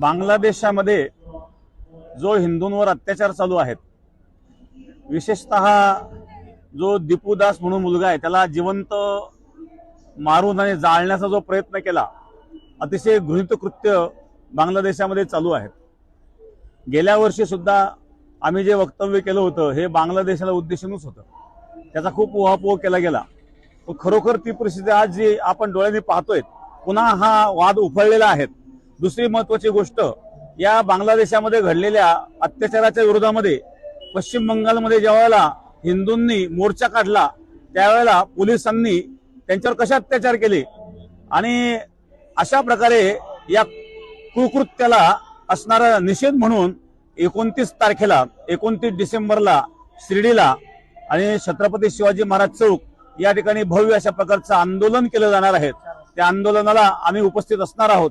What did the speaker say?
बांगलादेशामध्ये जो हिंदूंवर अत्याचार चालू आहेत विशेषतः जो दीपूदास म्हणून मुलगा आहे त्याला जिवंत मारून आणि जाळण्याचा जो प्रयत्न केला अतिशय घृणित कृत्य बांगलादेशामध्ये चालू आहेत. गेल्या वर्षी सुद्धा आम्ही जे वक्तव्य केलं होतं हे बांगलादेशाला उद्देशूनच होतं. त्याचा खूप उहापोह केला गेला. खरोखर ती परिस्थिती आज जी आपण डोळ्यांनी पाहतोय पुन्हा हा वाद उफळलेला आहे. दुसरी महत्वाची गोष्ट या बांगलादेशामध्ये घडलेल्या अत्याचाराच्या विरोधामध्ये पश्चिम बंगालमध्ये ज्या वेळेला हिंदूंनी मोर्चा काढला त्यावेळेला पोलिसांनी त्यांच्यावर कशा अत्याचार केले? आणि अशा प्रकारे या कुकृत्याला असणारा निषेध म्हणून एकोणतीस तारखेला एकोणतीस डिसेंबरला शिर्डीला आणि छत्रपती शिवाजी महाराज चौक या ठिकाणी भव्य अशा प्रकारचं आंदोलन केलं जाणार आहे. त्या आंदोलनाला आम्ही उपस्थित असणार आहोत.